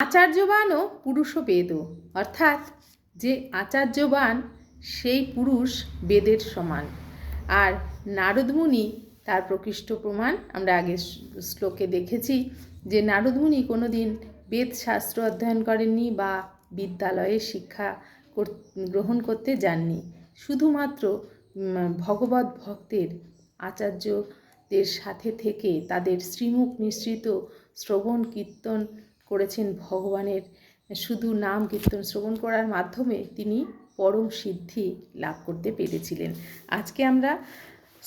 আচার্যবানও পুরুষ বেদ অর্থাৎ যে আচার্যবান, সেই পুরুষ বেদের সমান। আর নারদমুনি, তার প্রকৃষ্ট প্রমাণ আমরা আগে শ্লোকে দেখেছি যে নারদমুনি কোনো দিন বেদ শাস্ত্র অধ্যয়ন করেননি বা বিদ্যালয়ে শিক্ষা গ্রহণ করতে যাননি। শুধুমাত্র ভগবত ভক্তের আচার্যদের সাথে থেকে তাদের শ্রীমুখ নিঃসৃত শ্রবণ কীর্তন করেছেন ভগবানের শুধু নাম কীর্তন শ্রবণ করার মাধ্যমে তিনি পরম সিদ্ধি লাভ করতে পেরেছিলেন। আজকে আমরা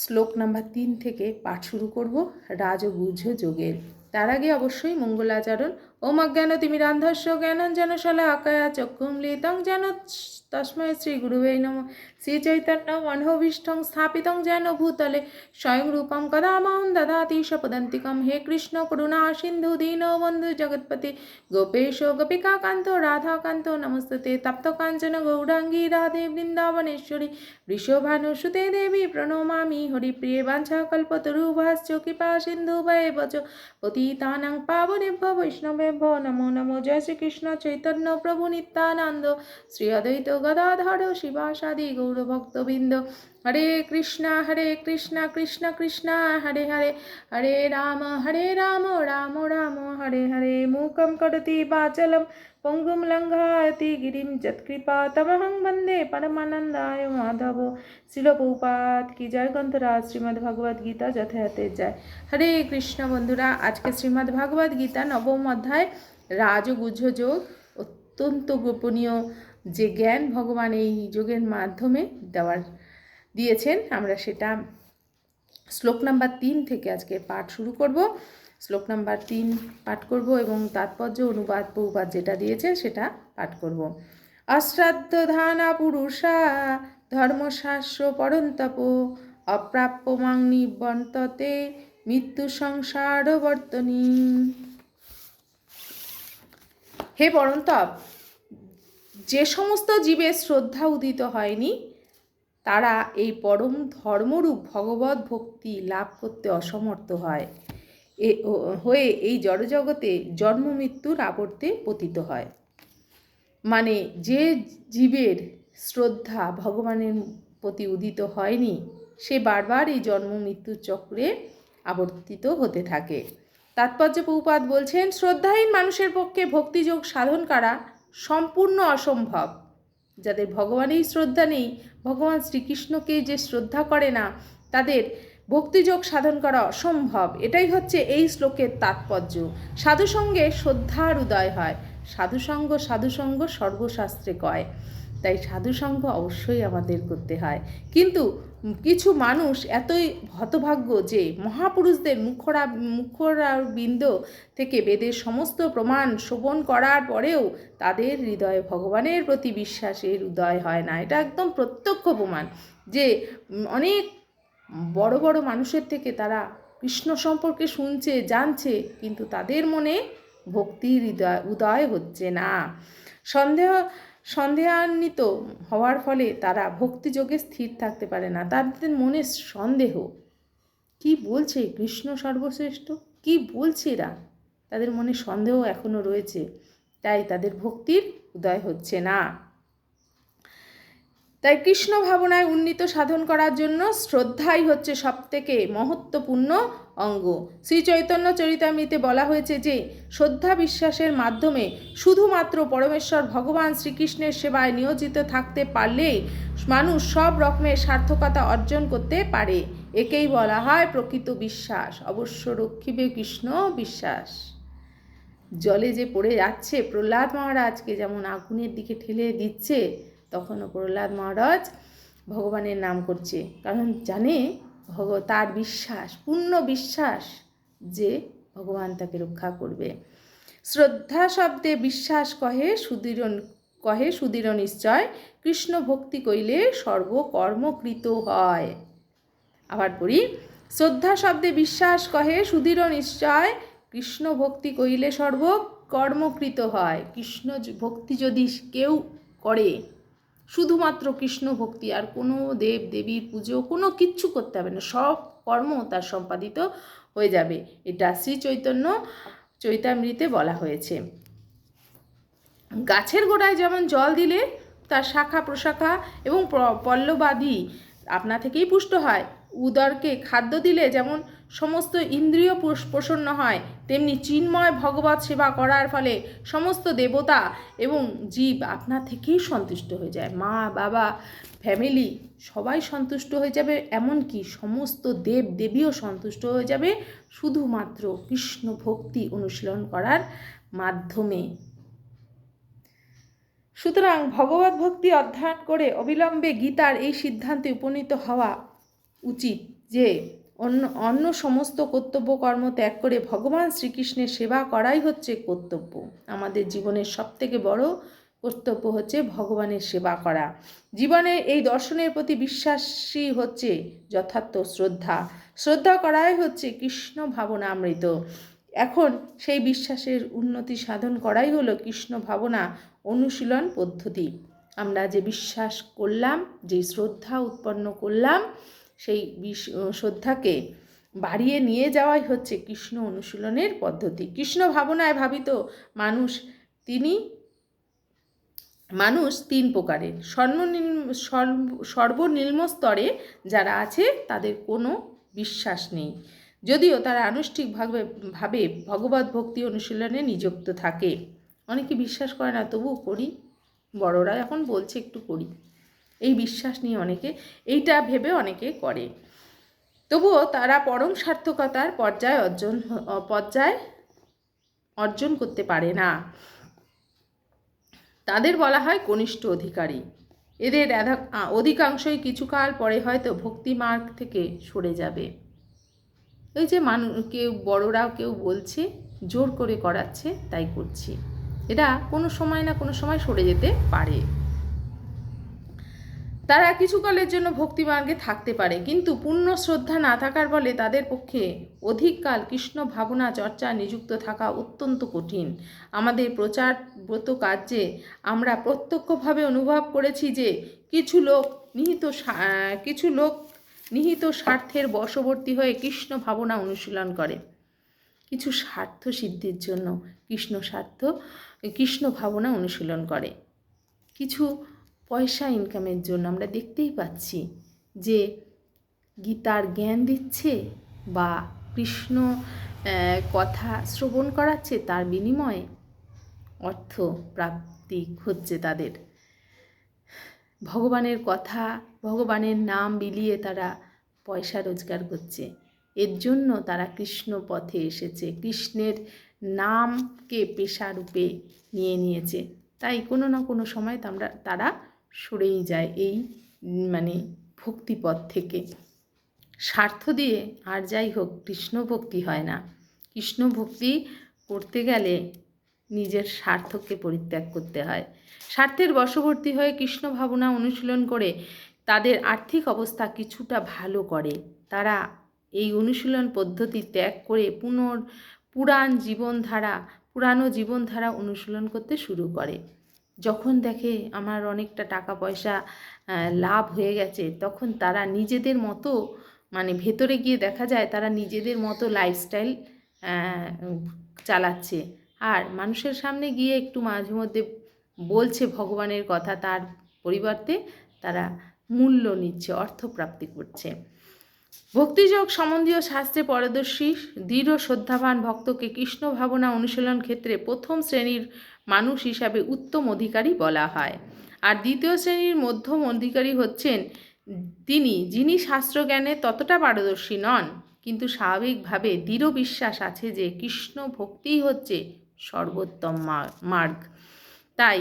শ্লোক নাম্বার তিন থেকে পাঠ শুরু করব রাজগুহ্য যোগের। তার আগে অবশ্যই মঙ্গলাচরণ। ওম অজ্ঞান তিমিরান্ধস্য জ্ঞানঞ্জন আকায়া চক্ষুম লিতং যেন তস্মৈ শ্রী গুরুবে নম। শ্রী চৈতন্য মনোভীষ্টং স্থাপিতং যেন ভূতলে, স্বয়ং রূপম কদামহং দদাতি সপদন্তিকম হে কৃষ্ণ, করুণা, সিন্ধু, দীন, বন্ধু জগৎপতি, গোপেশ গোপিকা কান্ত রাধাকান্ত নমস্তে তপ্ত কাঞ্চন, গৌরাঙ্গী, রাধে, বৃন্দাবনেশ্বরী বৃষভানুসুতে দেবী, প্রণমামি, হরিপ্রিয়ে বাঞ্ছা কল্পতরুভাশ্চ কৃপা, সিন্ধু ভয়ে বচ পতিতানাং, পাবনেভ্য, বৈষ্ণবেভ্য, নমো নমো। জয় শ্রীকৃষ্ণ, চৈতন্য প্রভু নিত্যানন্দ। শ্রী অদ্বৈত গদাধর শিবাসাদি গৌরভক্তবৃন্দ। হরে কৃষ্ণ হরে কৃষ্ণ কৃষ্ণ কৃষ্ণ, হরে হরে হরে রাম হরে রাম রাম রাম, হরে হরে। মূকং করতি বাচলম, পঙ্গুম লঙ্ঘাতি গিরিম যৎকৃপা তমহং বন্দে পরমানন্দায় মাধব। শিলপৌপাত কি জয় গ্রন্থরাজ শ্রীমদ্ ভগবদ গীতা যথাযথে যায় হরে কৃষ্ণ বন্ধুরা, আজকে শ্রীমদ্ ভগবদ গীতা নবম অধ্যায় রাজগুহ্য যোগ অত্যন্ত গোপনীয়। যে জ্ঞান ভগবান এই যোগের মাধ্যমে দেওয়ার দিয়েছেন, আমরা সেটা শ্লোক নাম্বার তিন থেকে আজকে পাঠ শুরু করব। শ্লোক নাম্বার তিন পাঠ করব এবং তাৎপর্য, অনুবাদ, বহুবাদ যেটা দিয়েছে সেটা পাঠ করব। অশ্রাদ্ধ ধানা পুরুষা, ধর্মশাস্ত্র পরন্তপ, অপ্রাপ্য মাং নিবন্ততে মৃত্যু সংসার বর্তনী হে পরন্তপ যে সমস্ত জীবের শ্রদ্ধা উদিত হয়নি, তারা এই পরম ধর্মরূপ ভগবত ভক্তি লাভ করতে অসমর্থ হয়। এ হয়ে এই জড়জগতে জন্ম মৃত্যুর আবর্তে পতিত হয়। মানে যে জীবের শ্রদ্ধা ভগবানের প্রতি উদিত হয়নি, সে বারবার এই জন্ম মৃত্যুর চক্রে আবর্তিত হতে থাকে। তাৎপর্য পৌপাত বলছেন, শ্রদ্ধাহীন মানুষের পক্ষে ভক্তিযোগ সাধন করা সম্পূর্ণ অসম্ভব। যাদের ভগবানেই শ্রদ্ধা নেই, ভগবান শ্রীকৃষ্ণকে যে শ্রদ্ধা করে না, তাদের ভক্তিযোগ সাধন করা অসম্ভব। এটাই হচ্ছে এই শ্লোকের তাৎপর্য। সাধুসঙ্গে শ্রদ্ধার উদয় হয়। সাধুসঙ্গ সাধুসঙ্গ সর্বশাস্ত্রে কয়। তাই সাধুসঙ্গ অবশ্যই আমাদের করতে হয়। কিন্তু কিছু মানুষ এতই হতভাগ্য যে মহাপুরুষদের মুখরা মুখরা বিন্দ থেকে বেদের সমস্ত প্রমাণ শোভন করার পরেও তাদের হৃদয়ে ভগবানের প্রতি বিশ্বাসের উদয় হয় না। এটা একদম প্রত্যক্ষ প্রমাণ যে অনেক বড় বড় মানুষের থেকে তারা কৃষ্ণ সম্পর্কে শুনছে, জানছে, কিন্তু তাদের মনে ভক্তির হৃদয়, উদয় হচ্ছে না। সন্দেহ সন্দেহান্বিত হওয়ার ফলে তারা ভক্তিযোগে স্থির থাকতে পারে না। তাদের মনে সন্দেহ। কি বলছে কৃষ্ণ সর্বশ্রেষ্ঠ? কি বলছে এরা? তাদের মনে সন্দেহ এখনও রয়েছে, তাই তাদের ভক্তির উদয় হচ্ছে না। তাই কৃষ্ণ ভাবনায় উন্নীত সাধন করার জন্য শ্রদ্ধাই হচ্ছে সবথেকে মহত্বপূর্ণ অঙ্গ। শ্রী চৈতন্য চরিতামৃতে বলা হয়েছে যে, শ্রদ্ধা বিশ্বাসের মাধ্যমে শুধুমাত্র পরমেশ্বর ভগবান শ্রীকৃষ্ণের সেবায় নিয়োজিত থাকতে পারলেই মানুষ সব রকমের সার্থকতা অর্জন করতে পারে। একেই বলা হয় প্রকৃত বিশ্বাস। অবশ্য রক্ষিবে কৃষ্ণ বিশ্বাস। জলে যে পড়ে যাচ্ছে, প্রহ্লাদ মহারাজকে যেমন আগুনের দিকে ঠেলে দিচ্ছে, তখনও প্রহ্লাদ মহারাজ ভগবানের নাম করছে। কারণ জানে ভগ তার বিশ্বাস, পূর্ণ বিশ্বাস যে ভগবান তাকে রক্ষা করবে। শ্রদ্ধা শব্দে বিশ্বাস কহে সুদৃঢ় কহে সুদৃঢ় নিশ্চয়, কৃষ্ণ ভক্তি কইলে সর্বকর্মকৃত হয়। আবার পড়ি, শ্রদ্ধা শব্দে বিশ্বাস কহে সুদৃঢ় নিশ্চয়, কৃষ্ণ ভক্তি কইলে সর্ব কর্মকৃত হয়। কৃষ্ণ ভক্তি যদি কেউ করে শুধুমাত্র কৃষ্ণ ভক্তি আর কোনো দেব, দেবীর পুজো, কোনো কিচ্ছু করতে হবে না। সব কর্ম তার সম্পাদিত হয়ে যাবে। এটা শ্রী চৈতন্য চৈতামৃতে বলা হয়েছে। গাছের গোড়ায় যেমন জল দিলে তার শাখা প্রশাখা এবং পল্লবাদি আপনা থেকেই পুষ্ট হয়। উদরকে খাদ্য দিলে যেমন সমস্ত ইন্দ্রিয় প্রসন্ন হয়, তেমনি চিন্ময় ভগবত সেবা করার ফলে সমস্ত দেবতা এবং জীব আপনা থেকেই সন্তুষ্ট হয়ে যায়। মা, বাবা ফ্যামিলি সবাই সন্তুষ্ট হয়ে যাবে, এমনকি সমস্ত দেব দেবীও সন্তুষ্ট হয়ে যাবে। শুধুমাত্র কৃষ্ণ ভক্তি অনুশীলন করার মাধ্যমে। সুতরাং ভগবত ভক্তি অধ্যয়ন করে অবিলম্বে গীতার এই সিদ্ধান্তে উপনীত হওয়া উচিত যে অন্য অন্য সমস্ত কর্তব্য কর্ম ত্যাগ করে ভগবান শ্রীকৃষ্ণের সেবা করাই হচ্ছে কর্তব্য। আমাদের জীবনের সবথেকে বড় কর্তব্য হচ্ছে ভগবানের সেবা করা। জীবনের এই দর্শনের প্রতি বিশ্বাসী হচ্ছে যথার্থ শ্রদ্ধা। শ্রদ্ধা করাই হচ্ছে কৃষ্ণ ভাবনামৃত। এখন সেই বিশ্বাসের উন্নতি সাধন করাই হলো কৃষ্ণ ভাবনা অনুশীলন পদ্ধতি। আমরা যে বিশ্বাস করলাম, যে শ্রদ্ধা উৎপন্ন করলাম সেই বিশ- শ্রদ্ধাকে বাড়িয়ে নিয়ে যাওয়াই হচ্ছে কৃষ্ণ অনুশীলনের পদ্ধতি। কৃষ্ণ ভাবনায় ভাবিত মানুষ তিনি মানুষ তিন প্রকারের। সর্বনিম্ন সর্ব- স্তরে যারা আছে তাদের কোনো বিশ্বাস নেই। যদিও তারা আনুষ্ঠিকভাবে ভাবে ভগবত ভক্তি অনুশীলনে নিযুক্ত থাকে। অনেকে বিশ্বাস করে না, তবুও করি। বড়রা এখন বলছে একটু করি। এই বিশ্বাস নিয়ে অনেকে, এইটা ভেবে অনেকে করে। তবুও তারা পরম সার্থকতার পর্যায় অর্জন পর্যায় অর্জন করতে পারে না। তাদের বলা হয় কনিষ্ঠ অধিকারী। এদের অধিকাংশই কিছুকাল পরে হয়তো ভক্তি মার্গ থেকে সরে যাবে। ওই যে মানু, কেউ বড়রাও কেউ বলছে, জোর করে করাচ্ছে, তাই করছি। এরা কোনো সময় না কোনো সময় সরে যেতে পারে। তারা কিছুকালের জন্য ভক্তি মার্গে থাকতে পারে, কিন্তু পূর্ণ শ্রদ্ধা না থাকার ফলে তাদের পক্ষে অধিককাল কৃষ্ণ ভাবনা চর্চা নিযুক্ত থাকা অত্যন্ত কঠিন। আমাদের প্রচার ব্রত কার্যে আমরা প্রত্যক্ষভাবে অনুভব করেছি যে কিছু লোক নিহিত কিছু লোক নিহিত স্বার্থের বশবর্তী হয়ে কৃষ্ণ ভাবনা অনুশীলন করে। কিছু স্বার্থ সিদ্ধির জন্য কৃষ্ণ স্বার্থ, কৃষ্ণ ভাবনা অনুশীলন করে। কিছু পয়সা ইনকামের জন্য আমরা দেখতেই পাচ্ছি যে গীতার জ্ঞান দিচ্ছে বা কৃষ্ণ কথা শ্রবণ করাচ্ছে, তার বিনিময়ে অর্থ প্রাপ্তি হচ্ছে তাদের। ভগবানের কথা, ভগবানের নাম বিলিয়ে তারা পয়সা রোজগার করছে। এর জন্য তারা কৃষ্ণ পথে এসেছে, কৃষ্ণের নামকে পেশারূপে নিয়ে নিয়েছে। তাই কোনো না কোনো সময় আমরা তারা সরেই যায় এই মানে ভক্তিপথ থেকে। স্বার্থ দিয়ে আর যাই হোক, কৃষ্ণ ভক্তি হয় না। কৃষ্ণ ভক্তি করতে গেলে নিজের স্বার্থকে পরিত্যাগ করতে হয়। স্বার্থের বশবর্তী হয়ে কৃষ্ণ ভাবনা অনুশীলন করে তাদের আর্থিক অবস্থা কিছুটা ভালো করে। তারা এই অনুশীলন পদ্ধতি ত্যাগ করে পুনর পুরাণ জীবনধারা, পুরানো জীবনধারা অনুশীলন করতে শুরু করে। যখন দেখে আমার অনেকটা টাকা পয়সা লাভ হয়ে গেছে, তখন তারা নিজেদের মতো মানে ভেতরে গিয়ে দেখা যায় তারা নিজেদের মতো লাইফস্টাইল চালাচ্ছে। আর মানুষের সামনে গিয়ে একটু মাঝে মধ্যে বলছে ভগবানের কথা, তার পরিবর্তে তারা মূল্য নিচ্ছে, অর্থপ্রাপ্তি করছে। ভক্তিযোগ সম্বন্ধীয় শাস্ত্রে পারদর্শী, দৃঢ়, শ্রদ্ধাবান ভক্তকে কৃষ্ণ ভাবনা অনুশীলন ক্ষেত্রে প্রথম শ্রেণির মানুষ হিসাবে উত্তম অধিকারী বলা হয়। আর দ্বিতীয় শ্রেণির মধ্যম অধিকারী হচ্ছেন তিনি, যিনি শাস্ত্রজ্ঞানে ততটা পারদর্শী নন। কিন্তু স্বাভাবিকভাবে দৃঢ় বিশ্বাস আছে যে কৃষ্ণ ভক্তিই হচ্ছে সর্বোত্তম মার্গ। তাই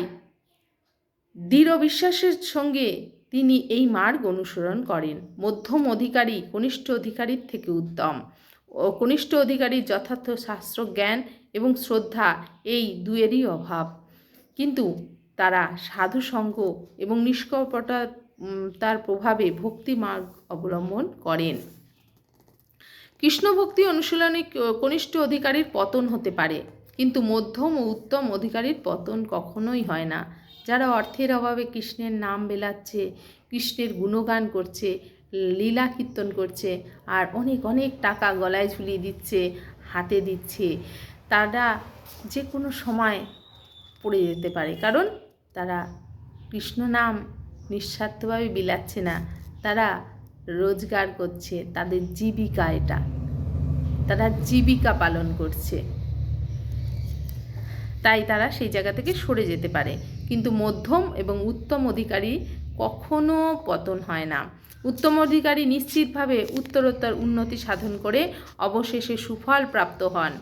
দৃঢ় বিশ্বাসের সঙ্গে তিনি এই মার্গ অনুসরণ করেন। মধ্যম অধিকারী কনিষ্ঠ অধিকারীর থেকে উত্তম। ও কনিষ্ঠ অধিকারীর যথার্থ শাস্ত্র জ্ঞান এবং শ্রদ্ধা এই দুয়েরই অভাব। কিন্তু তারা সাধু সঙ্গ এবং নিষ্কপটা তার প্রভাবে ভক্তি মার্গ অবলম্বন করেন। কৃষ্ণ ভক্তি অনুশীলনে কনিষ্ঠ অধিকারীর পতন হতে পারে, কিন্তু মধ্যম ও উত্তম অধিকারীর পতন কখনোই হয় না। যারা অর্থের অভাবে কৃষ্ণের নাম বেলাচ্ছে, কৃষ্ণের গুণগান করছে, লীলা কীর্তন করছে, আর অনেক অনেক টাকা গলায় ঝুলিয়ে দিচ্ছে, হাতে দিচ্ছে তারা যে কোনো সময় পড়ে যেতে পারে। কারণ তারা কৃষ্ণ নাম নিঃস্বার্থভাবে বিলাচ্ছে না। তারা রোজগার করছে, তাদের জীবিকা এটা। তারা জীবিকা পালন করছে। তাই তারা সেই জায়গা থেকে সরে যেতে পারে। কিন্তু মধ্যম এবং উত্তম অধিকারী কখনো পতন হয় না। উত্তম অধিকারী নিশ্চিতভাবে উত্তরোত্তর উন্নতি সাধন করে অবশেষে সুফল প্রাপ্ত হন।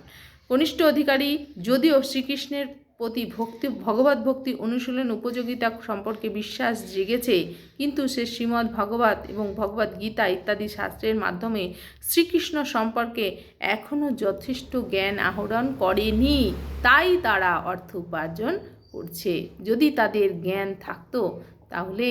কনিষ্ঠ অধিকারী যদিও শ্রীকৃষ্ণের প্রতি ভক্তি, ভগবত ভক্তি অনুশীলন উপযোগিতা সম্পর্কে বিশ্বাস জেগেছে, কিন্তু সে শ্রীমদ্ ভগবত এবং ভগবত গীতা ইত্যাদি শাস্ত্রের মাধ্যমে শ্রীকৃষ্ণ সম্পর্কে এখনও যথেষ্ট জ্ঞান আহরণ করেনি। তাই তারা অর্থ উপার্জন করছে। যদি তাদের জ্ঞান থাকতো, তাহলে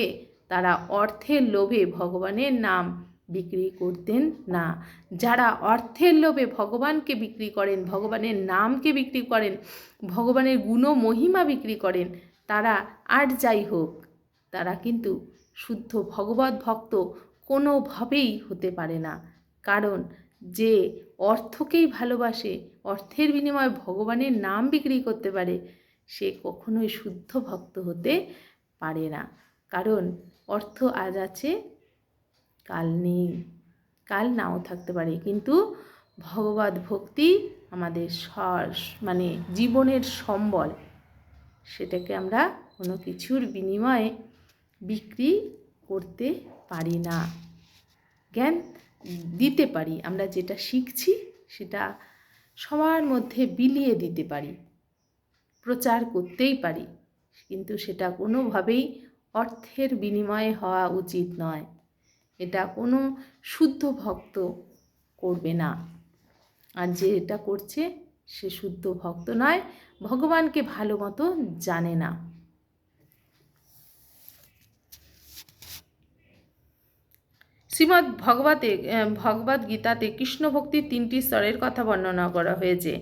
তারা অর্থের লোভে ভগবানের নাম বিক্রি করতেন না। যারা অর্থের লোভে ভগবানকে বিক্রি করেন, ভগবানের নামকে বিক্রি করেন, ভগবানের গুণ মহিমা বিক্রি করেন, তারা আর যাই হোক, তারা কিন্তু শুদ্ধ ভগবত ভক্ত কোনোভাবেই হতে পারে না। কারণ যে অর্থকেই ভালোবাসে, অর্থের বিনিময়ে ভগবানের নাম বিক্রি করতে পারে, সে কখনোই শুদ্ধ ভক্ত হতে পারে না। কারণ অর্থ আজ আছে কাল নেই, কাল নাও থাকতে পারে। কিন্তু ভগবত ভক্তি আমাদের মানে জীবনের সম্বল, সেটাকে আমরা কোনো কিছুর বিনিময়ে বিক্রি করতে পারি না। জ্ঞান দিতে পারি, আমরা যেটা শিখছি সেটা সবার মধ্যে বিলিয়ে দিতে পারি, প্রচার করতেই পারি, কিন্তু সেটা কোনোভাবেই অর্থের বিনিময়ে হওয়া উচিত নয়। এটা কোনো শুদ্ধ ভক্ত করবে না। আর যে এটা করছে, সে শুদ্ধ ভক্ত নয়, ভগবানকে ভালো মতো জানে না। শ্রীমদ্ ভগবতে, ভগবদ গীতাতে কৃষ্ণ ভক্তির তিনটি স্তরের কথা বর্ণনা করা হয়েছে।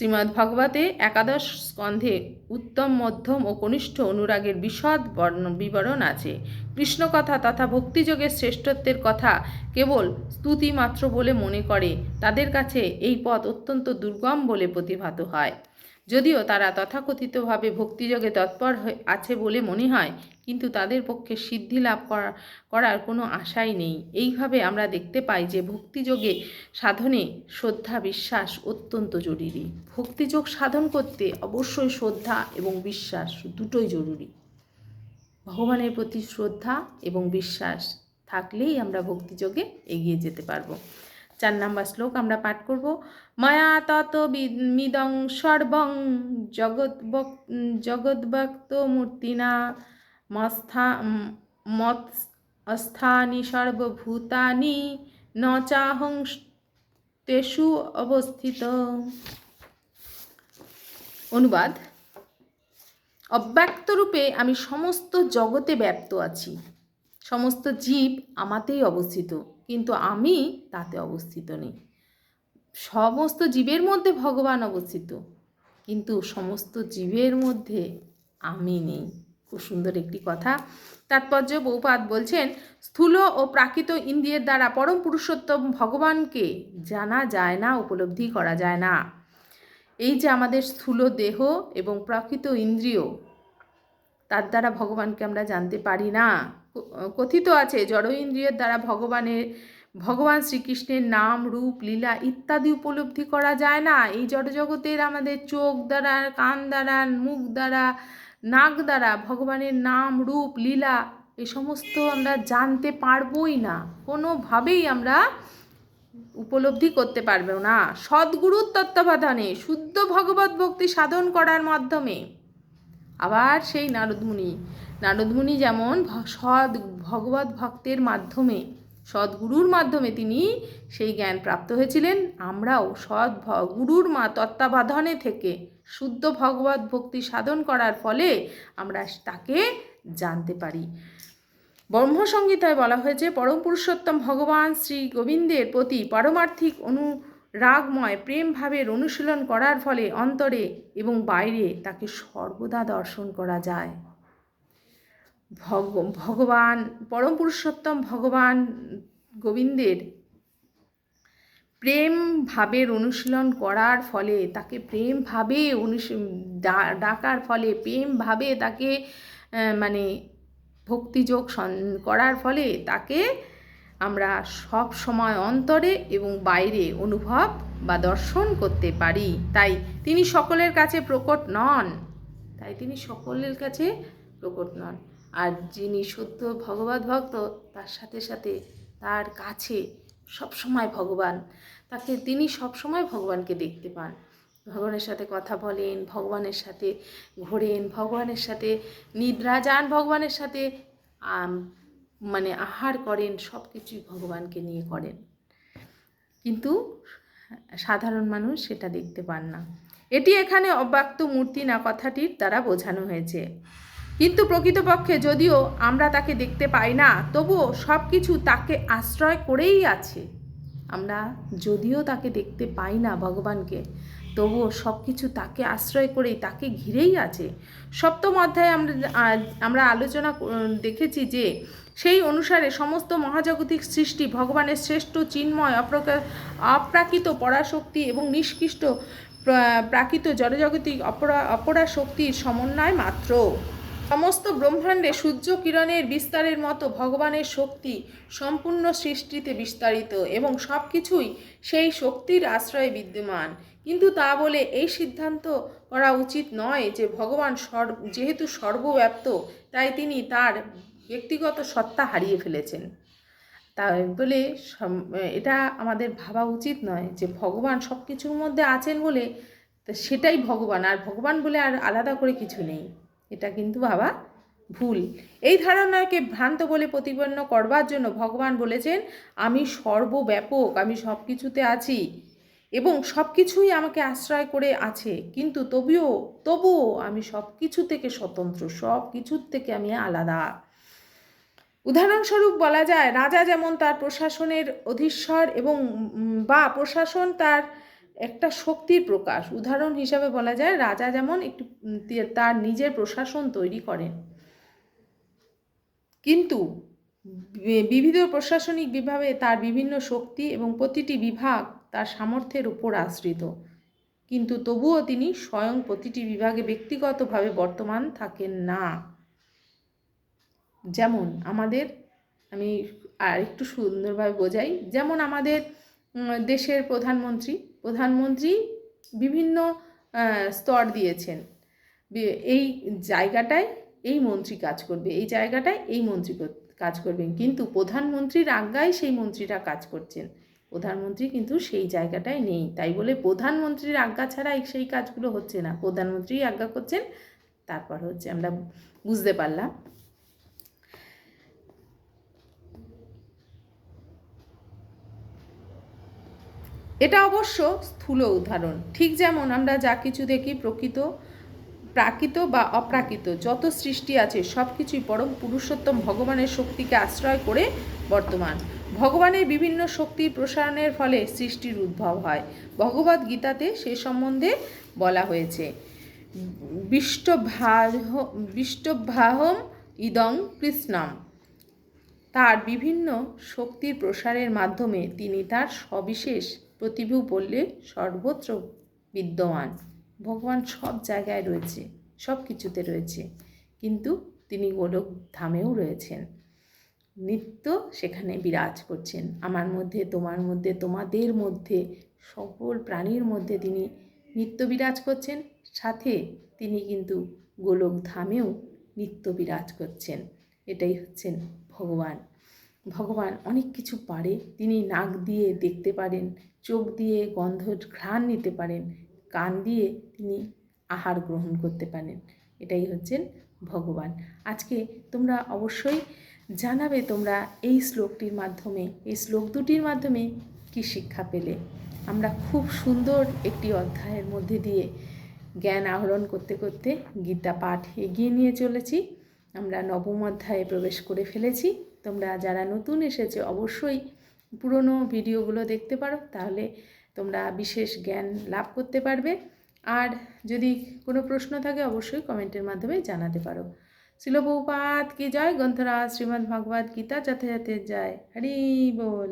শ্রীমদ্ ভগবতে একাদশ স্কন্ধে উত্তম, মধ্যম ও কনিষ্ঠ অনুরাগের বিশদ বর্ণ বিবরণ আছে। কৃষ্ণ কথা তথা ভক্তিযোগের শ্রেষ্ঠত্বের কথা কেবল স্তুতি মাত্র বলে মনে করে, তাদের কাছে এই পথ অত্যন্ত দুর্গম বলে প্রতিভাত হয়। যদিও তারা তথাকথিতভাবে ভক্তিযোগে তৎপর আছে বলে মনে হয়, কিন্তু তাদের পক্ষে সিদ্ধি লাভ করা, করার কোনো আশাই নেই। এইভাবে আমরা দেখতে পাই যে ভক্তিযোগে সাধনে শ্রদ্ধা বিশ্বাস অত্যন্ত জরুরি। ভক্তিযোগ সাধন করতে অবশ্যই শ্রদ্ধা এবং বিশ্বাস দুটোই জরুরি। ভগবানের প্রতি শ্রদ্ধা এবং বিশ্বাস থাকলেই আমরা ভক্তিযোগে এগিয়ে যেতে পারব। চার নাম্বার শ্লোক আমরা পাঠ করব। মায়া তত মিদং সর্বং জগৎ জগদ্ভক্ত মূর্তিনা মস্থা মত অস্থানি সর্বভূতানি ন চাহং তেষু অবস্থিত। অনুবাদ। অব্যক্তরূপে আমি সমস্ত জগতে ব্যপ্ত আছি। সমস্ত জীব আমাতেই অবস্থিত, কিন্তু আমি তাতে অবস্থিত নেই। সমস্ত জীবের মধ্যে ভগবান অবস্থিত। কিন্তু সমস্ত জীবের মধ্যে আমি নেই। খুব সুন্দর একটি কথা। তাৎপর্য বৌপাত বলছেন, স্থূল ও প্রাকৃত ইন্দ্রিয়ের দ্বারা পরম পুরুষোত্তম ভগবানকে জানা যায় না, উপলব্ধি করা যায় না। এই যে আমাদের স্থূল দেহ এবং প্রাকৃত ইন্দ্রিয়, তার দ্বারা ভগবানকে আমরা জানতে পারি না। কথিত আছে, জড় ইন্দ্রিয়ের দ্বারা ভগবানের ভগবান শ্রীকৃষ্ণের নাম, রূপ, লীলা ইত্যাদি উপলব্ধি করা যায় না। এই জড়জগতের আমাদের চোখ দ্বারা, কান দ্বারা, মুখ দ্বারা, নাক দ্বারা ভগবানের নাম, রূপ, লীলা এ সমস্ত আমরা জানতে পারবই না। কোনোভাবেই আমরা উপলব্ধি করতে পারবে না। সদ্গুরুর তত্ত্বাবধানে শুদ্ধ ভগবত ভক্তি সাধন করার মাধ্যমে আবার সেই নারদমুনি নারদমুনি যেমন সৎ ভগবত ভক্তের মাধ্যমে সদ্গুরুর মাধ্যমে তিনি সেই জ্ঞান প্রাপ্ত হয়েছিলেন। আমরাও সৎ গুরুর মা তত্ত্বাবধানে থেকে শুদ্ধ ভগবত ভক্তি সাধন করার ফলে আমরা তাকে জানতে পারি। ব্রহ্মসংগীতায় বলা হয়েছে, পরম পুরুষোত্তম ভগবান শ্রী গোবিন্দের প্রতি পারমার্থিক অনুরাগময় প্রেম ভাবের অনুশীলন করার ফলে অন্তরে এবং বাইরে তাকে সর্বদা দর্শন করা যায়। ভগবান, পরম পুরুষোত্তম ভগবান গোবিন্দের প্রেম ভাবের অনুশীলন করার ফলে, তাকে প্রেম ভাবে অনুশ, ডা- ডাকার ফলে, প্রেম ভাবে তাকে মানে ভক্তিযোগ করার ফলে তাকে আমরা সব সময় অন্তরে এবং বাইরে অনুভব বা দর্শন করতে পারি। তাই তিনি সকলের কাছে প্রকট নন। তাই তিনি সকলের কাছে প্রকট নন। আর যিনি সত্য ভগবত ভক্ত, তার সাথে সাথে তার কাছে সবসময় ভগবান। তাকে তিনি সবসময় ভগবানকে দেখতে পান। ভগবানের সাথে কথা বলেন, ভগবানের সাথে ঘোরেন, ভগবানের সাথে নিদ্রা যান, ভগবানের সাথে মানে আহার করেন সব কিছুই ভগবানকে নিয়ে করেন। কিন্তু সাধারণ মানুষ সেটা দেখতে পান না। এটি এখানে অব্যক্ত মূর্তি না কথাটির দ্বারা বোঝানো হয়েছে। কিন্তু প্রকৃতপক্ষে যদিও আমরা তাকে দেখতে পাই না, তবুও সব কিছু তাকে আশ্রয় করেই আছে। আমরা যদিও তাকে দেখতে পাই না ভগবানকে, তবুও সব কিছু তাকে আশ্রয় করেই, তাকে ঘিরেই আছে। সপ্তম অধ্যায়ে আমরা আমরা আলোচনা দেখেছি যে সেই অনুসারে সমস্ত মহাজাগতিক সৃষ্টি ভগবানের শ্রেষ্ঠ চিন্ময়, অপ্রকা- অপ্রাকৃত পরাশক্তি এবং নিষ্কৃষ্ট প্রাকৃত জড়জাগতিক অপরা অপরা শক্তির সমন্বয় মাত্র। সমস্ত ব্রহ্মাণ্ডে সূর্য কিরণের বিস্তারের মতো ভগবানের শক্তি সম্পূর্ণ সৃষ্টিতে বিস্তারিত এবং সব কিছুই সেই শক্তির আশ্রয়ে বিদ্যমান। কিন্তু তা বলে এই সিদ্ধান্ত করা উচিত নয় যে ভগবান সর্ব যেহেতু সর্বব্যাপ্ত তাই তিনি তার ব্যক্তিগত সত্তা হারিয়ে ফেলেছেন। তাই বলে এটা আমাদের ভাবা উচিত নয় যে ভগবান সব কিছুর মধ্যে আছেন বলে সেটাই ভগবান, আর ভগবান বলে আর আলাদা করে কিছু নেই। এটা কিন্তু বাবা ভুল। এই ধারণাকে ভ্রান্ত বলে প্রতিপন্ন করবার জন্য ভগবান বলেছেন, আমি সর্বব্যাপক, আমি সব কিছুতে আছি এবং সব কিছুই আমাকে আশ্রয় করে আছে। কিন্তু তবুও তবুও আমি সব কিছু থেকে স্বতন্ত্র সব কিছুর থেকে আমি আলাদা। উদাহরণস্বরূপ বলা যায়, রাজা যেমন তার প্রশাসনের অধীশ্বর এবং বা প্রশাসন তার একটা শক্তির প্রকাশ। উদাহরণ হিসাবে বলা যায়, রাজা যেমন একটু তার নিজের প্রশাসন তৈরি করেন। কিন্তু বিবিধ প্রশাসনিক বিভাগে তার বিভিন্ন শক্তি এবং প্রতিটি বিভাগ তার সামর্থ্যের উপর আশ্রিত। কিন্তু তবুও তিনি স্বয়ং প্রতিটি বিভাগে ব্যক্তিগতভাবে বর্তমান থাকেন না। যেমন আমাদের, আমি আর একটু সুন্দরভাবে বোঝাই, যেমন আমাদের দেশের প্রধানমন্ত্রী প্রধানমন্ত্রী বিভিন্ন স্তর দিয়েছেন। এই জায়গাটায় এই মন্ত্রী কাজ করবে, এই জায়গাটায় এই মন্ত্রী কাজ করবেন। কিন্তু প্রধানমন্ত্রীর আজ্ঞায় সেই মন্ত্রীরা কাজ করছেন। প্রধানমন্ত্রী কিন্তু সেই জায়গাটায় নেই। তাই বলে প্রধানমন্ত্রীর আজ্ঞা ছাড়া সেই কাজগুলো হচ্ছে না। প্রধানমন্ত্রী আজ্ঞা করছেন, তারপর হচ্ছে আমরা বুঝতে পারলাম। এটা অবশ্য স্থূল উদাহরণ। ঠিক যেমন আমরা যা কিছু দেখি প্রকৃত, প্রাকৃত বা অপ্রাকৃত, যত সৃষ্টি আছে সব কিছুই পরম পুরুষোত্তম ভগবানের শক্তিকে আশ্রয় করে বর্তমান। ভগবানের বিভিন্ন শক্তির প্রসারণের ফলে সৃষ্টির উদ্ভব হয়। ভগবদ গীতাতে সে সম্বন্ধে বলা হয়েছে বিষ্টভ্যাহ বিষ্টভ্যাহম ইদং কৃষ্ণম। তার বিভিন্ন শক্তির প্রসারের মাধ্যমে তিনি তার সবিশেষ প্রতিভু বললে সর্বত্র বিদ্যমান। ভগবান সব জায়গায় রয়েছে, সব কিছুতে রয়েছে। কিন্তু তিনি গোলক ধামেও রয়েছেন। নিত্য সেখানে বিরাজ করছেন। আমার মধ্যে, তোমার মধ্যে, তোমাদের মধ্যে, সকল প্রাণীর মধ্যে তিনি নিত্য বিরাজ করছেন। সাথে তিনি কিন্তু গোলক ধামেও নিত্য বিরাজ করছেন। এটাই হচ্ছেন ভগবান। ভগবান অনেক কিছু পারে। তিনি নাক দিয়ে দেখতে পারেন, চোখ দিয়ে গন্ধ ঘ্রাণ নিতে পারেন, কান দিয়ে তিনি আহার গ্রহণ করতে পারেন। এটাই হচ্ছেন ভগবান। আজকে তোমরা অবশ্যই জানাবে তোমরা এই শ্লোকটির মাধ্যমে, এই শ্লোক দুটির মাধ্যমে কি শিক্ষা পেলে। আমরা খুব সুন্দর একটি অধ্যায়ের মধ্যে দিয়ে জ্ঞান আহরণ করতে করতে গীতা পাঠ এগিয়ে নিয়ে চলেছি। আমরা নবম অধ্যায়ে প্রবেশ করে ফেলেছি। তোমরা যারা নতুন এসেছে অবশ্যই পুরনো ভিডিওগুলো দেখতে পারো, তাহলে তোমরা বিশেষ জ্ঞান লাভ করতে পারবে। আর যদি কোনো প্রশ্ন থাকে, অবশ্যই কমেন্টের মাধ্যমে জানাতে পারো। শিলপৌপাত কি জয়? গ্রন্থরাজ শ্রীমদ্ ভগবত গীতা যাতে যায় হরি বল।